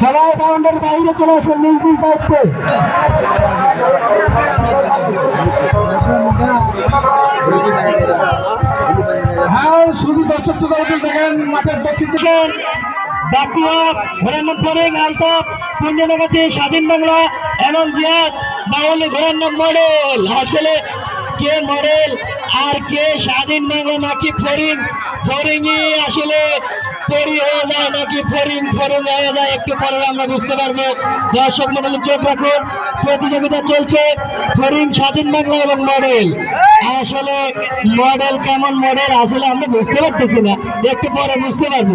সবাই বাইরে চলে আসেন, নিজ নিজ দায়িত্বে। হ্যাঁ শুধু দর্শক শ্রোতাদের দেখেন, মাঠের দক্ষিণ দিকে স্বাধীন বাংলা এবং জিয়াদ, বাউলি ঘোরানোর মডেল। আসলে কে মডেল আর কে স্বাধীন বাংলা নাকি ফরিং? ফরিংই আসলে তৈরি হয়ে যায় নাকি ফরিং? ফরিং হয়ে যায় একটু পরে আমরা বুঝতে পারব। দর্শক মন্ডলী, চোখ রাখুন, প্রতিযোগিতা চলছে। ফরিং স্বাধীন বাংলা এবং মডেল। আসলে মডেল কেমন মডেল আসলে আমরা বুঝতে পারতেছি না। একটু পরে বুঝতে পারব।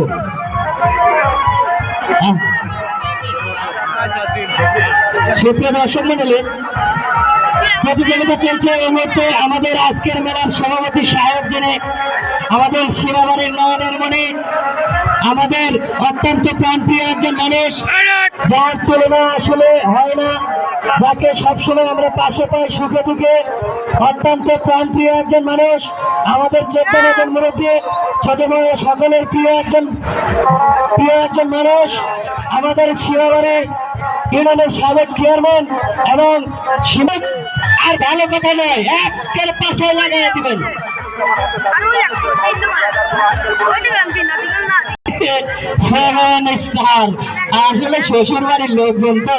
সুপ্রিয় দর্শক মন্ডলী প্রতিযোগিতা চলছে এই মুহূর্তে আমাদের আজকের মেলার সভাপতি সাহেব জেনে আমাদের সীমাবাড়ির নয়নের মনে আমাদের অত্যন্ত প্রাণপ্রিয় একজন মানুষ, যার তুলনা আসলে হয় না, যাকে সবসময় আমরা পাশে পাই সুখে দুঃখে, অত্যন্ত প্রাণপ্রিয় একজন মানুষ, আমাদের চোদ্দ নজন মুরব্বী, ছোট বড় সকলের প্রিয় একজন প্রিয় একজন মানুষ, আমাদের সীমাবাড়ি ইউনিয়নের সাবেক চেয়ারম্যান এবং সীমিত আর ভালো কথা নয় একের পাশে লাগাই দিবেন। স্টার আসলে শ্বশুর বাড়ির লোকজন তো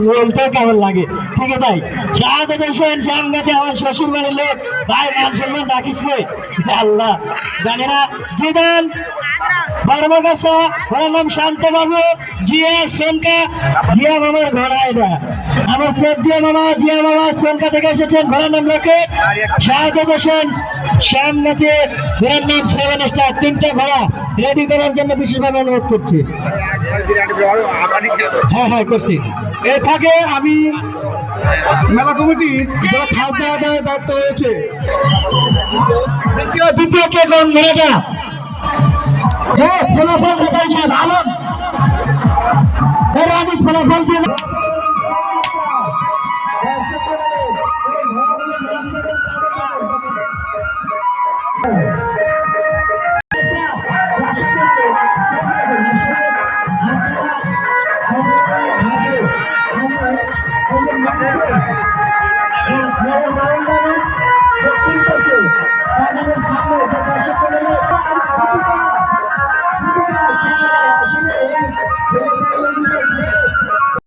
বলতে কেমন লাগে? ঠিক আছে ভাই শাহাদ হোসেন শ্যামগাতে আমার শ্বশুর বাড়ির লোক। ভাই মান সম্মান রাখিস। আল্লাহ। জানি না। জিদান। বর্মগাছা ওর নাম শান্ত বাবু জিয়া, সোনকা। জিয়া মামার ঘোড়া এটা। আমার শ্রদ্ধীয় মামা, জিয়া মামা সোনকা থেকে এসেছেন ঘোড়ার নাম রকেট শাহাদ হোসেন। শ্যামগাতে ঘোড়ার নাম সেভেন স্টার, তিনটা ঘোড়া রেডি করার জন্য বিশেষভাবে অনুরোধ করছি। হ্যাঁ হ্যাঁ করছি। এর ফাঁকে আমি মেলা কমিটির যারা খাদ্য আদায়ের দায়িত্ব রয়েছে। দ্বিতীয় দ্বিতীয় কে কোন ঘোড়াটা? যে ফলাফল দেখাইছে আলম। ফলাফল দিয়ে